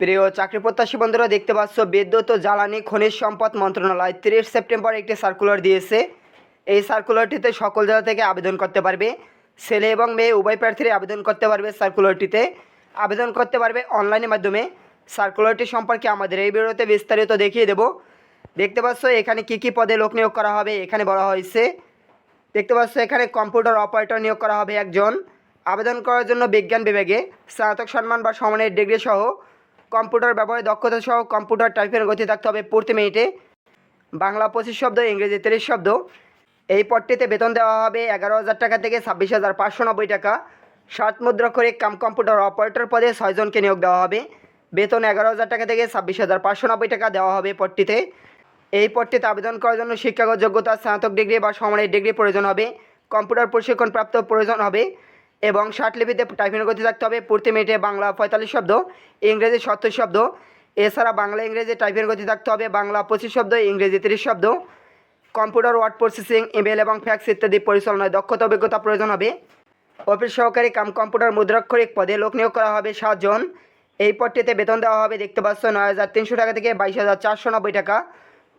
প্রিয় চাকরি প্রত্যাশী বন্ধুরা, দেখতে পাচ্ছ বিদ্যুৎ ও জ্বালানি খনিজ সম্পদ মন্ত্রণালয় তিরিশ সেপ্টেম্বর একটি সার্কুলার দিয়েছে। এই সার্কুলারটিতে সকল জেলা থেকে আবেদন করতে পারবে। ছেলে এবং মেয়ে উভয় প্রার্থীরা আবেদন করতে পারবে সার্কুলারটিতে আবেদন করতে পারবে অনলাইনের মাধ্যমে। সার্কুলারটি সম্পর্কে আমাদের এই ভিডিওতে বিস্তারিত দেখিয়ে দেব। দেখতে পাচ্ছ এখানে কি কি পদে লোক নিয়োগ করা হবে, এখানে বলা হয়েছে। দেখতে পাচ্ছ এখানে কম্পিউটার অপারেটর নিয়োগ করা হবে একজন। আবেদন করার জন্য বিজ্ঞান বিভাগে স্নাতক সম্মান বা সমানের ডিগ্রি সহ কম্পিউটার ব্যবহারে দক্ষতা সহ কম্পিউটার টাইপের গতি থাকতে হবে প্রতি মিনিটে। বাংলা পঁচিশ শব্দ, ইংরেজি তিরিশ শব্দ। এই পদটিতে বেতন দেওয়া হবে এগারো হাজার টাকা থেকে ছাব্বিশ হাজার পাঁচশো নব্বই টাকা। সাত মুদ্রা করে কাম কম্পিউটার অপারেটর পদে ছয়জনকে নিয়োগ দেওয়া হবে। বেতন এগারো হাজার টাকা থেকে ছাব্বিশ হাজার পাঁচশো নব্বই টাকা দেওয়া হবে পদটিতে। এই পদটিতে আবেদন করার জন্য শিক্ষাগত যোগ্যতা, স্নাতক ডিগ্রি বা সমানের ডিগ্রি প্রয়োজন হবে। কম্পিউটার প্রশিক্ষণপ্রাপ্ত প্রয়োজন হবে। এবং লিপিতে টাইপিং গতি থাকতে হবে। প্রতি মিনিটে বাংলা পঁয়তাল্লিশ শব্দ, ইংরেজি সত্তর শব্দ। এছাড়া বাংলা, ইংরেজি টাইপিং গতি থাকতে হবে। বাংলা পঁচিশ শব্দ, ইংরেজি তিরিশ শব্দ। কম্পিউটার ওয়ার্ড প্রসেসিং ইমেল এবং ফ্যাক্স ইত্যাদি পরিচালনায় দক্ষতা, অভিজ্ঞতা প্রয়োজন হবে। অফিস সহকারী কাম, কম্পিউটার মুদ্রাক্ষরিক পদে লোক নিয়োগ করা হবে সাতজন এই পদটিতে বেতন দেওয়া হবে, দেখতে পাচ্ছ, নয় হাজার তিনশো টাকা থেকে বাইশ হাজার চারশো নব্বই টাকা।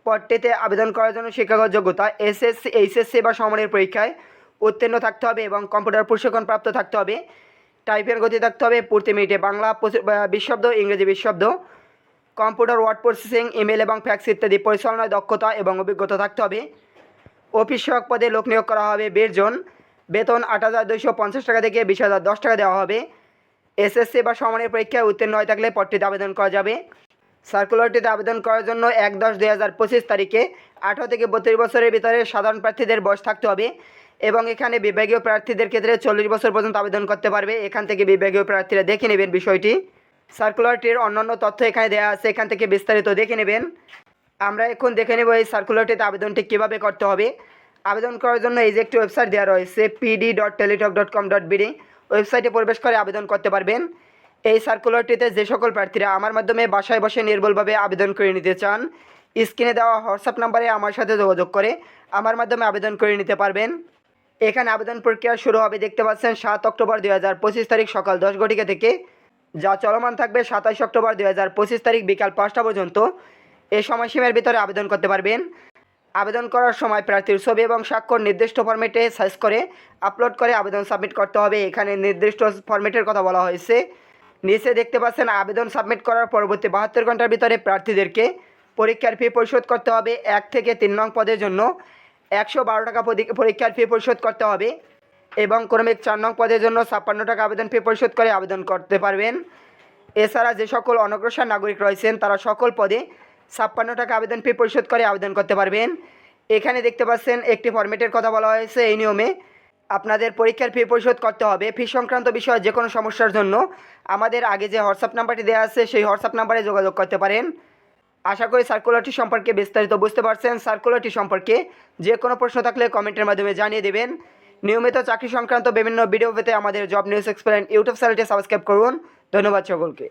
পদটিতে আবেদন করার জন্য শিক্ষাগত যোগ্যতা এসএসসি এইচএসসি বা সমানের পরীক্ষায়। উত্তীর্ণ থাকতে হবে এবং কম্পিউটার প্রশিক্ষণ প্রাপ্ত থাকতে হবে। টাইপের গতি থাকতে হবে, প্রতি মিনিটে বাংলা পঁচি- বা বিশ শব্দ ইংরেজি বিশ শব্দ কম্পিউটার ওয়ার্ড প্রসেসিং ইমেল এবং ফ্যাক্স ইত্যাদি পরিচালনায় দক্ষতা এবং অভিজ্ঞতা থাকতে হবে। অফিস সহায়ক পদে লোক নিয়োগ করা হবে বিশ জন। বেতন আট হাজার দুইশো পঞ্চাশ টাকা থেকে বিশ হাজার দশ টাকা দেওয়া হবে। এসএসসি বা সমানের পরীক্ষায় উত্তীর্ণ হয়ে থাকলে পদটিতে আবেদন করা যাবে। সার্কুলারটিতে আবেদন করার জন্য এক দশ দুই হাজার পঁচিশ তারিখে আঠারো থেকে বত্রিশ বছরের ভিতরে সাধারণ প্রার্থীদের বয়স থাকতে হবে। এবং এখানে বিভাগীয় প্রার্থীদের ক্ষেত্রে চল্লিশ বছর পর্যন্ত আবেদন করতে পারবে। এখান থেকে বিভাগীয় প্রার্থীরা দেখে নেবেন বিষয়টি। সার্কুলারটির অন্যান্য তথ্য এখানে দেওয়া আছে। এখান থেকে বিস্তারিত দেখে নেবেন। আমরা এখন দেখে নেব এই সার্কুলারটিতে আবেদনটি কীভাবে করতে হবে। আবেদন করার জন্য এই যে একটি ওয়েবসাইট দেওয়া রয়েছে PD dot Teletalk dot com dot BD ওয়েবসাইটে প্রবেশ করে আবেদন করতে পারবেন। এই সার্কুলারটিতে যে সকল প্রার্থীরা আমার মাধ্যমে বাসায় বসে নির্ভুলভাবে আবেদন করে নিতে চান, স্ক্রিনে দেওয়া হোয়াটসঅ্যাপ নাম্বারে আমার সাথে যোগাযোগ করে আমার মাধ্যমে আবেদন করে নিতে পারবেন। এখানে আবেদন প্রক্রিয়া শুরু হবে, দেখতে পাচ্ছেন, সাত অক্টোবর দুই হাজার পঁচিশ তারিখ সকাল দশ ঘটিকা থেকে। যা চলমান থাকবে সাতাশ অক্টোবর দুই হাজার পঁচিশ তারিখ বিকাল পাঁচটা পর্যন্ত। এই সময়সীমার ভিতরে আবেদন করতে পারবেন। আবেদন করার সময় প্রার্থীর ছবি এবং স্বাক্ষর নির্দিষ্ট ফরম্যাটে সাইজ করে আপলোড করে আবেদন সাবমিট করতে হবে। এখানে নির্দিষ্ট ফরম্যাটের কথা বলা হয়েছে। নিচে দেখতে পাচ্ছেন, আবেদন সাবমিট করার পরবর্তী বাহাত্তর ঘণ্টার ভিতরে প্রার্থীদেরকে পরীক্ষার ফি পরিশোধ করতে হবে। এক থেকে তিন নং পদের জন্য একশো বারো টাকা পরীক্ষার ফি পরিশোধ করতে হবে এবং ক্রমিক চার নং পদের জন্য ছাপ্পান্ন টাকা আবেদন ফি পরিশোধ করে আবেদন করতে পারবেন। এছাড়া যে সকল অনগ্রসর নাগরিক রয়েছেন, তারা সকল পদে ছাপ্পান্ন টাকা আবেদন ফি পরিশোধ করে আবেদন করতে পারবেন। এখানে দেখতে পাচ্ছেন, একটি ফরম্যাটের কথা বলা হয়েছে। এই নিয়মে আপনাদের পরীক্ষার ফি পরিশোধ করতে হবে। ফি সংক্রান্ত বিষয়ে যে কোনো সমস্যার জন্য আমাদের আগে যে হোয়াটসঅ্যাপ নাম্বারটি দেওয়া আছে, সেই হোয়াটসঅ্যাপ নাম্বারে যোগাযোগ করতে পারেন। আশা করি সার্কুলারটি সম্পর্কে বিস্তারিত বুঝতে পারছেন। সার্কুলারটি সম্পর্কে যে কোনো প্রশ্ন থাকলে কমেন্টের মাধ্যমে জানিয়ে দেবেন। নিয়মিত চাকরি সংক্রান্ত বিভিন্ন ভিডিও পেতে আমাদের জব নিউজ এক্সপ্লেন ইউটিউব চ্যানেলটি সাবস্ক্রাইব করুন। ধন্যবাদ সকলকে।